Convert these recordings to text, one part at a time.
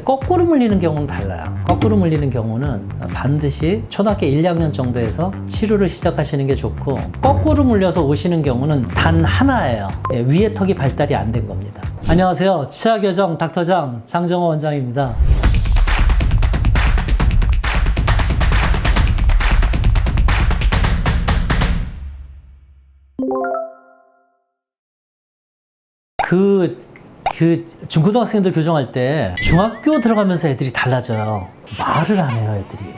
거꾸로 물리는 경우는 달라요. 거꾸로 물리는 경우는 반드시 초등학교 1, 2학년 정도에서 치료를 시작하시는 게 좋고 거꾸로 물려서 오시는 경우는 단 하나예요. 예, 위에 턱이 발달이 안 된 겁니다. 안녕하세요. 치아교정 닥터장 장정호 원장입니다. 그, 그 중고등학생들 교정할 때 중학교 들어가면서 애들이 달라져요. 말을 안 해요, 애들이.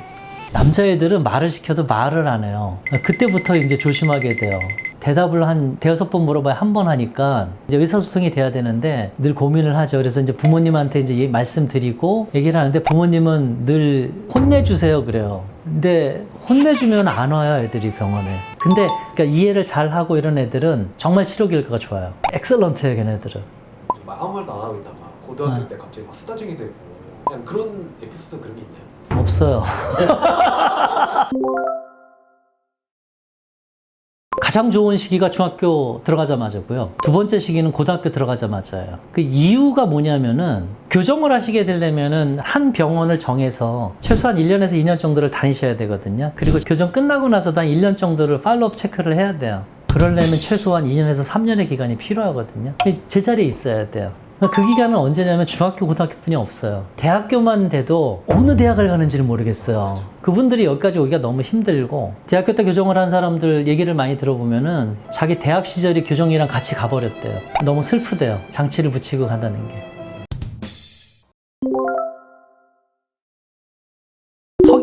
남자애들은 말을 시켜도 말을 안 해요. 그때부터 이제 조심하게 돼요. 대답을 한 대여섯 번 물어봐야 한 번 하니까 이제 의사소통이 돼야 되는데 늘 고민을 하죠. 그래서 이제 부모님한테 이제 얘- 말씀드리고 얘기를 하는데 부모님은 늘 혼내주세요 그래요. 근데 혼내주면 안 와요 애들이 병원에. 근데 그러니까 이해를 잘 하고 이런 애들은 정말 치료 결과가 좋아요. 엑셀런트예요 걔네들은. 좀 아무 말도 안 하고 있다가 고등학교 네. 때 갑자기 막 수다쟁이 되고 그냥 그런 에피소드 그런 게 있나요? 없어요. 가장 좋은 시기가 중학교 들어가자마자고요. 두 번째 시기는 고등학교 들어가자마자예요. 그 이유가 뭐냐면은 교정을 하시게 되려면은 한 병원을 정해서 최소한 1년에서 2년 정도를 다니셔야 되거든요. 그리고 교정 끝나고 나서도 한 1년 정도를 팔로업 체크를 해야 돼요. 그러려면 최소한 2년에서 3년의 기간이 필요하거든요. 제자리에 있어야 돼요. 그 기간은 언제냐면 중학교, 고등학교뿐이 없어요. 대학교만 돼도 어느 대학을 가는지를 모르겠어요. 그분들이 여기까지 오기가 너무 힘들고 대학교 때 교정을 한 사람들 얘기를 많이 들어보면은 자기 대학 시절이 교정이랑 같이 가버렸대요. 너무 슬프대요. 장치를 붙이고 간다는 게.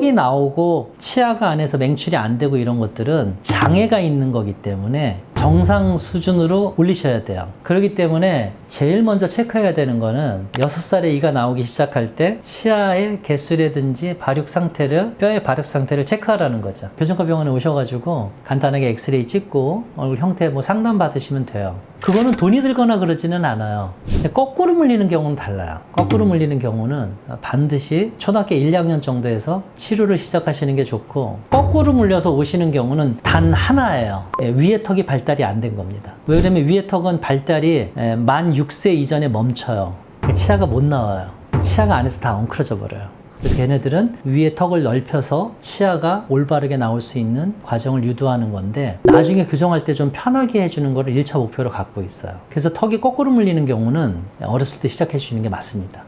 턱이 나오고 치아가 안에서 맹출이 안 되고 이런 것들은 장애가 있는 거기 때문에 정상 수준으로 올리셔야 돼요. 그렇기 때문에 제일 먼저 체크해야 되는 거는 6살에 이가 나오기 시작할 때 치아의 개수라든지 발육 상태를, 뼈의 발육 상태를 체크하라는 거죠. 교정과 병원에 오셔가지고 간단하게 엑스레이 찍고 얼굴 형태 뭐 상담 받으시면 돼요. 그거는 돈이 들거나 그러지는 않아요. 거꾸로 물리는 경우는 달라요. 거꾸로 물리는 경우는 반드시 초등학교 1, 2학년 정도에서 치료를 시작하시는 게 좋고 거꾸로 물려서 오시는 경우는 단 하나예요. 예, 위에 턱이 발달이 안 된 겁니다. 왜 그러면 위에 턱은 발달이 예, 만 6세 이전에 멈춰요. 치아가 못 나와요. 치아가 안에서 다 엉클어져 버려요. 그래서 걔네들은 위에 턱을 넓혀서 치아가 올바르게 나올 수 있는 과정을 유도하는 건데 나중에 교정할 때 좀 편하게 해주는 거를 1차 목표로 갖고 있어요. 그래서 턱이 거꾸로 물리는 경우는 어렸을 때 시작해 주는 게 맞습니다.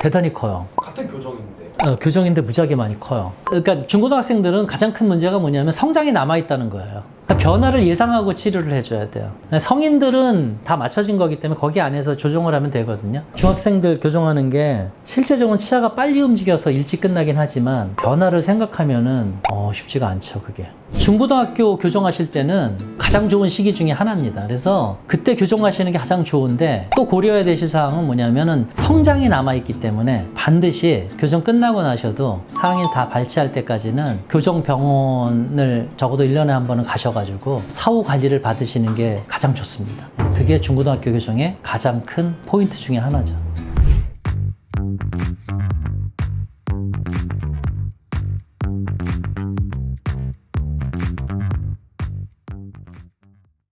대단히 커요. 같은 교정인데 어, 교정인데 무지하게 많이 커요. 그러니까 중고등학생들은 가장 큰 문제가 뭐냐면 성장이 남아있다는 거예요. 그러니까 변화를 예상하고 치료를 해줘야 돼요. 성인들은 다 맞춰진 거기 때문에 거기 안에서 조정을 하면 되거든요. 중학생들 교정하는 게 실제적으로는 치아가 빨리 움직여서 일찍 끝나긴 하지만 변화를 생각하면은 어, 쉽지가 않죠, 그게. 중고등학교 교정하실 때는 가장 좋은 시기 중에 하나입니다. 그래서 그때 교정하시는 게 가장 좋은데 또 고려해야 되실 사항은 뭐냐면은 성장이 남아있기 때문에 반드시 교정 끝나고 나셔도 4학년 다 발치할 때까지는 교정 병원을 적어도 1년에 한 번은 가 셔가지고 사후 관리를 받으시는 게 가장 좋습니다. 그게 중고등학교 교정의 가장 큰 포인트 중에 하나죠.